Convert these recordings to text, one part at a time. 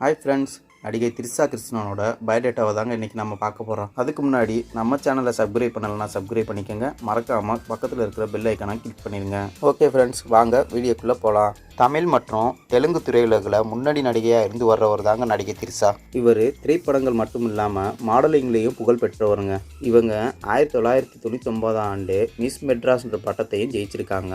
Hi friends நடிகை திரிஷா கிருஷ்ணனோட பயோடேட்டாவை தாங்க இன்றைக்கி நம்ம பார்க்க போகிறோம் அதுக்கு முன்னாடி நம்ம சேனலை சப்ஸ்கிரைப் பண்ணலைன்னா சப்ஸ்கிரைப் பண்ணிக்கோங்க. மறக்காமல் பக்கத்தில் இருக்கிற பெல் ஐக்கனை கிளிக் பண்ணிடுங்க. ஓகே ஃப்ரெண்ட்ஸ் வாங்க வீடியோக்குள்ளே போகலாம் தமிழ் மற்றும் தெலுங்கு திரையுலகில் முன்னணி நடிகையாக இருந்து வர்றவர் தாங்க நடிகை திரிஷா. இவர் திரைப்படங்கள் மட்டும் இல்லாமல் மாடலிங்லேயும் புகழ் பெற்றவருங்க. இவங்க ஆயிரத்தி தொள்ளாயிரத்தி தொண்ணூற்றி ஒன்பதாம் ஆண்டு மிஸ் மெட்ராஸ்ன்ற பட்டத்தையும் ஜெயிச்சிருக்காங்க.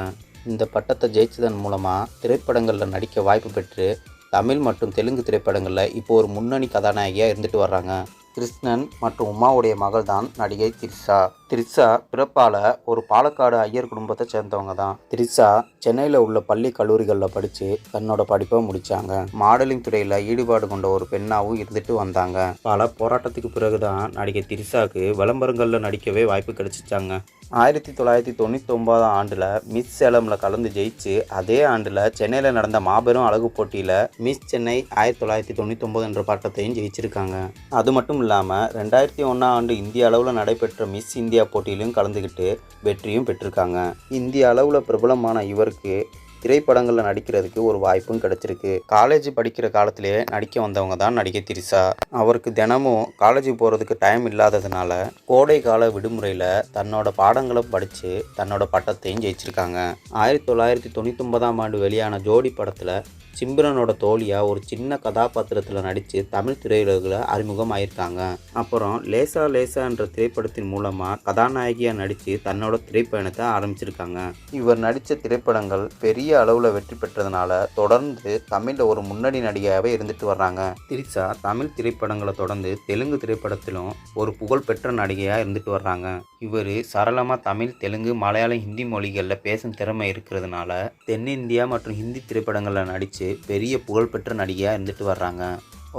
இந்த பட்டத்தை ஜெயிச்சதன் மூலமாக திரைப்படங்களில் நடிக்க வாய்ப்பு பெற்று தமிழ் மற்றும் தெலுங்கு திரைப்படங்களில் இப்போ ஒரு முன்னணி கதாநாயகியாக இருந்துட்டு வர்றாங்க. கிருஷ்ணன் மற்றும் உமாவுடைய மகள் தான் நடிகை திரிஷா. திரிஷா பிறப்பால ஒரு பாலக்காடு ஐயர் குடும்பத்தை சேர்ந்தவங்க தான் திரிஷா சென்னையில் உள்ள பள்ளி கல்லூரிகளில் படித்து தன்னோட படிப்பை முடித்தாங்க மாடலிங் துறையில் ஈடுபாடு கொண்ட ஒரு பெண்ணாகவும் இருந்துட்டு வந்தாங்க. பல போராட்டத்துக்கு பிறகு தான் நடிகை திரிஷாவுக்கு விளம்பரங்களில் நடிக்கவே வாய்ப்பு கிடைச்சிச்சாங்க. ஆயிரத்தி தொள்ளாயிரத்தி தொண்ணூற்றி ஒன்பதாம் ஆண்டில் மிஸ் சேலமில் கலந்து ஜெயிச்சு அதே ஆண்டில் சென்னையில் நடந்த மாபெரும் அழகு போட்டியில் மிஸ் சென்னை ஆயிரத்தி தொள்ளாயிரத்தி தொண்ணூற்றி ஒம்பது என்ற பட்டத்தையும் ஜெயிச்சிருக்காங்க. அது மட்டும் இல்லாமல் ரெண்டாயிரத்தி ஒன்றாம் ஆண்டு இந்திய அளவில் நடைபெற்ற மிஸ் இந்தியா போட்டியிலும் கலந்துக்கிட்டு வெற்றியும் பெற்றிருக்காங்க. இந்திய அளவில் பிரபலமான இவருக்கு திரைப்படங்களில் நடிக்கிறதுக்கு ஒரு வாய்ப்பும் கிடைச்சிருக்கு. காலேஜ் படிக்கிற காலத்திலேயே நடிக்க வந்தவங்க தான் நடிகை திரிசா அவருக்கு தினமும் காலேஜ் போகிறதுக்கு டைம் இல்லாததுனால கோடை கால விடுமுறையில் தன்னோட பாடங்களை படித்து தன்னோட பட்டத்தையும் ஜெயிச்சிருக்காங்க. ஆயிரத்தி தொள்ளாயிரத்தி தொண்ணூற்றி ஒன்பதாம் ஆண்டு வெளியான ஜோடி படத்தில் சிம்ரனோட தோழியாக ஒரு சின்ன கதாபாத்திரத்தில் நடித்து தமிழ் திரையுலகில் அறிமுகம் ஆயிருக்காங்க அப்புறம் லேசா லேசா என்ற திரைப்படத்தின் மூலமாக கதாநாயகியாக நடித்து தன்னோட திரைப்பயணத்தை ஆரம்பிச்சிருக்காங்க. இவர் நடித்த திரைப்படங்கள் பெரிய அளவில் வெற்றி பெற்றதுனால தொடர்ந்து தமிழில் ஒரு முன்னணி நடிகையாகவே இருந்துட்டு வர்றாங்க. திரிஷா தமிழ் திரைப்படங்களை தொடர்ந்து தெலுங்கு திரைப்படத்திலும் ஒரு புகழ்பெற்ற நடிகையாக இருந்துட்டு வர்றாங்க. இவர் சரளமாக தமிழ் தெலுங்கு மலையாளம் ஹிந்தி மொழிகளில் பேசும் திறமை இருக்கிறதுனால தென்னிந்தியா மற்றும் ஹிந்தி திரைப்படங்களில் நடித்து பெரிய புகழ்பெற்ற நடிகையாக இருந்துட்டு வர்றாங்க.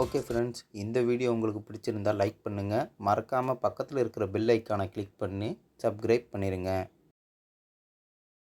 ஓகே ஃப்ரெண்ட்ஸ் இந்த வீடியோ உங்களுக்கு பிடிச்சிருந்தா லைக் பண்ணுங்கள் மறக்காமல் பக்கத்தில் இருக்கிற பெல் ஐக்கானை கிளிக் பண்ணி சப்ஸ்கிரைப் பண்ணிடுங்க